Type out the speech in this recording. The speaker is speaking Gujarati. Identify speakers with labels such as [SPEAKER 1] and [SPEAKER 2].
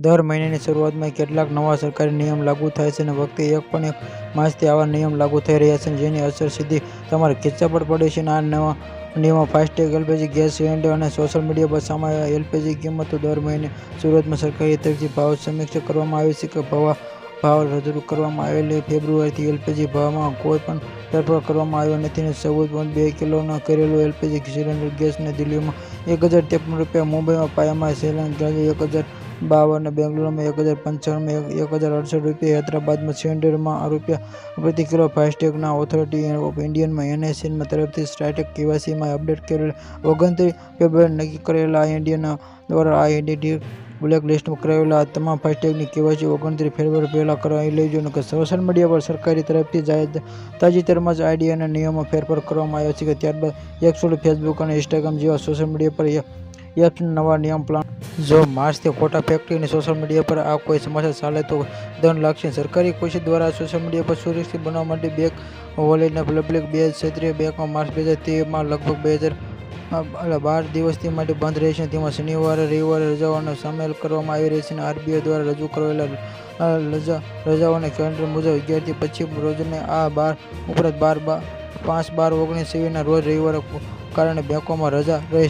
[SPEAKER 1] દર મહિનાની શરૂઆતમાં કેટલાક નવા સરકારી નિયમ લાગુ થાય છે અને વખતે એક પણ એક માસથી આવા નિયમ લાગુ થઈ રહ્યા છે, જેની અસર સીધી તમારા ખિસ્સા પર પડે છે. અને આ નવા નિયમો ફાસ્ટેગ, એલપીજી ગેસ સિલિન્ડર અને સોશિયલ મીડિયા પર સામે એલપીજી કિંમતો દર મહિને સુરતમાં સરકારી તરફથી ભાવ સમીક્ષા કરવામાં આવી છે કે ભાવ ભાવ રજૂ કરવામાં આવેલી ફેબ્રુઆરીથી એલપીજી ભાવમાં કોઈ પણ ફેરફાર કરવામાં આવ્યો નથી અને ચૌદ પોઈન્ટ બે કિલોના કરેલો એલપીજી સિલિન્ડર ગેસને દિલ્હીમાં એક હજાર ત્રેપન રૂપિયા, મુંબઈમાં પાયામાં સિલિન્ડર એક હજાર બાવન બેંગ્લોરમાં એક હજાર પંચાણુંમાં એક હજાર અડસઠ રૂપિયા, હૈદરાબાદમાં સિલિન્ડરમાં રૂપિયા પ્રતિ કિલો ફાસ્ટેગના ઓથોરિટી ઓફ ઇન્ડિયનમાં એનએસએનમાં તરફથી સ્ટ્રાટેક કેવાયસીમાં અપડેટ કરેલ. ઓગણત્રીસ ફેબ્રુઆરી નક્કી કરેલા ઇન્ડિયન દ્વારા આ બ્લેક લિસ્ટમાં કરાવેલા તમામ ફાસ્ટેગની કેવાયસી ઓગણત્રીસ ફેબ્રુઆરી પહેલાં કરાવી લેજો કે સોશિયલ મીડિયા પર સરકારી તરફથી જાહેર તાજેતરમાં જ આઈડીના નિયમો ફેરફાર કરવામાં આવ્યો છે કે ત્યારબાદ એક્સોલ ફેસબુક અને ઇન્સ્ટાગ્રામ જેવા સોશિયલ મીડિયા પર એપ્સના નવા નિયમ પ્લાન જો માર્ચથી ખોટા ફેક્ટરી સોશિયલ મીડિયા પર આ કોઈ સમાચાર ચાલે તો દંડ લાગશે. સરકારી કોશિશ દ્વારા સોશિયલ મીડિયા પર સુરક્ષિત બનાવવા માટે બેંક વોલેટને પબ્લિક બે ક્ષેત્રીય બેંકમાં માર્ચ બે હજાર તેરમાં લગભગ બે હજાર બાર દિવસથી માટે બંધ રહેશે. તેમાં શનિવારે, રવિવારે રજાઓને સામેલ કરવામાં આવી રહી છે અને આરબીઆઈ દ્વારા રજૂ કરાયેલા રજાઓને કેલેન્ડર મુજબ અગિયારથી પચીસ રોજને આ બાર ઉપરાંત બાર બાર પાંચ બાર ઓગણીસ ના રોજ રવિવારે કારણે બેંકોમાં રજા રહેશે.